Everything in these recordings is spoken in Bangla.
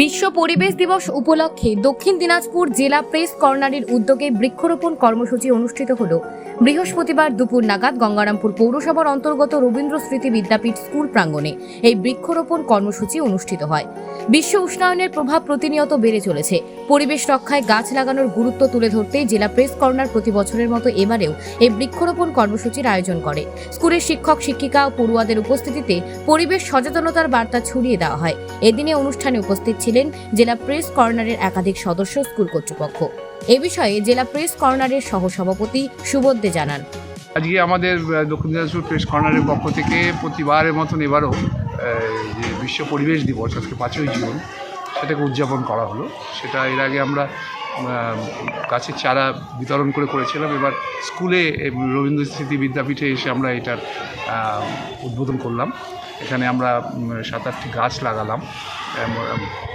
বিশ্ব পরিবেশ দিবস উপলক্ষে দক্ষিণ দিনাজপুর জেলা প্রেস কর্নারের উদ্যোগে বৃক্ষরোপণ কর্মসূচি অনুষ্ঠিত হল। বৃহস্পতিবার দুপুর নাগাদ গঙ্গারামপুর পৌরসভার অন্তর্গত রবীন্দ্র স্মৃতি বিদ্যাপীঠ স্কুল প্রাঙ্গণে এই বৃক্ষরোপণ কর্মসূচি অনুষ্ঠিত হয়। বিশ্ব উষ্ণায়নের প্রভাব প্রতিনিয়ত বেড়ে চলেছে। পরিবেশ রক্ষায় গাছ লাগানোর গুরুত্ব তুলে ধরতে জেলা প্রেস কর্নার প্রতি বছরের মতো এবারেও এই বৃক্ষরোপণ কর্মসূচির আয়োজন করে। স্কুলের শিক্ষক, শিক্ষিকা ও পড়ুয়াদের উপস্থিতিতে পরিবেশ সচেতনতার বার্তা ছড়িয়ে দেওয়া হয়। এদিনে অনুষ্ঠানে উপস্থিত ছিলেন জেলা প্রেস কর্নারের একাধিক সদস্য স্কুল কর্তৃপক্ষ। এ বিষয়ে জেলা প্রেস কর্নারের সহসভাপতি সুবোধ দে জানান। আজকে আমাদের দক্ষিণ দিনাজপুর প্রেস কর্নারের পক্ষ থেকে প্রতিবারের মতন এবারও যে বিশ্ব পরিবেশ দিবস আজকে পাঁচই জুন, সেটাকে উদযাপন করা হলো। সেটা এর আগে আমরা গাছের চারা বিতরণ করে করেছিলাম। এবার স্কুলে রবীন্দ্র স্মৃতি বিদ্যাপীঠে এসে আমরা এটার উদ্বোধন করলাম। এখানে আমরা সাত আটটি গাছ লাগালাম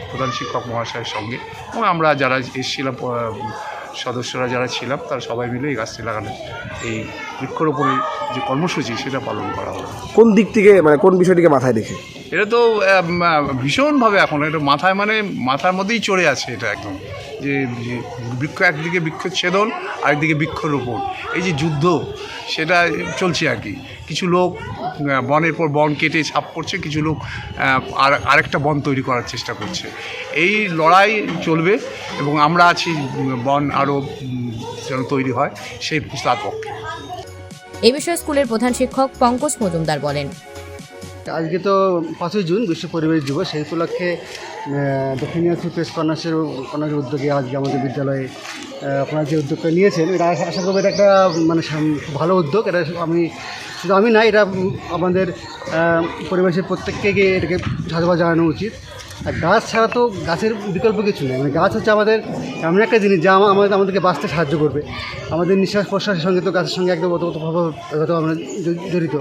প্রধান শিক্ষক মহাশয়ের সঙ্গে। এবং আমরা যারা এসেছিলাম সদস্যরা যারা ছিলাম তারা সবাই মিলে এই গাছটি লাগানো এই বৃক্ষরোপণের যে কর্মসূচি সেটা পালন করা হলো। কোন দিক থেকে মানে কোন বিষয়টিকে মাথায় রেখে? এটা তো ভীষণভাবে এখন এটা মাথায় মানে মাথার মধ্যেই চড়ে আছে এটা একদম। যে বৃক্ষ, একদিকে বৃক্ষচ্ছেদন, আরেকদিকে বৃক্ষরোপণ। এই যে যুদ্ধ, সেটা চলছে আর কি। কিছু লোক বনের পর বন কেটে ছাপ করছে কিছু লোক আর, আরেকটা বন তৈরি করার চেষ্টা করছে। এই লড়াই চলবে এবং আমরা আছি, বন আরও যেন তৈরি হয়, সেই তার পক্ষে। এ বিষয়ে স্কুলের প্রধান শিক্ষক পঙ্কজ মজুমদার বলেন আজকে তো পাঁচই জুন, বিশ্ব পরিবেশ দিবস। সেই উপলক্ষে দক্ষিণ দিনাজপুর প্রেস কর্নার্সের উদ্যোগে আজকে আমাদের বিদ্যালয়ে আপনারা যে উদ্যোগটা নিয়েছেন, এটা আশা করব এটা একটা মানে ভালো উদ্যোগ। এটা আমি, শুধু আমি না, এটা আমাদের পরিবেশের প্রত্যেককে গিয়ে এটাকে সাধুবাদ জানানো উচিত। আর গাছ ছাড়া তো গাছের বিকল্প কিছু নেই। মানে গাছ হচ্ছে আমাদের এমন একটা জিনিস যা আমাদের, আমাদেরকে বাঁচতে সাহায্য করবে। আমাদের নিঃশ্বাস প্রশ্বাসের সঙ্গে তো গাছের সঙ্গে একদম হয়তো আমরা জড়িত।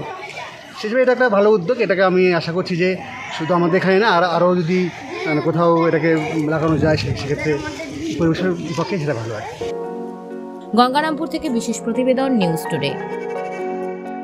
সেই হিসেবে এটা একটা ভালো উদ্যোগ, এটাকে আমি আশা করছি যে শুধু আমাদের এখানে না, আর আরও যদি কোথাও এটাকে লাগানো যায় সেক্ষেত্রে পরিবেশের পক্ষে সেটা ভালো হয়। গঙ্গারামপুর থেকে বিশেষ প্রতিবেদন নিউজ টুডে।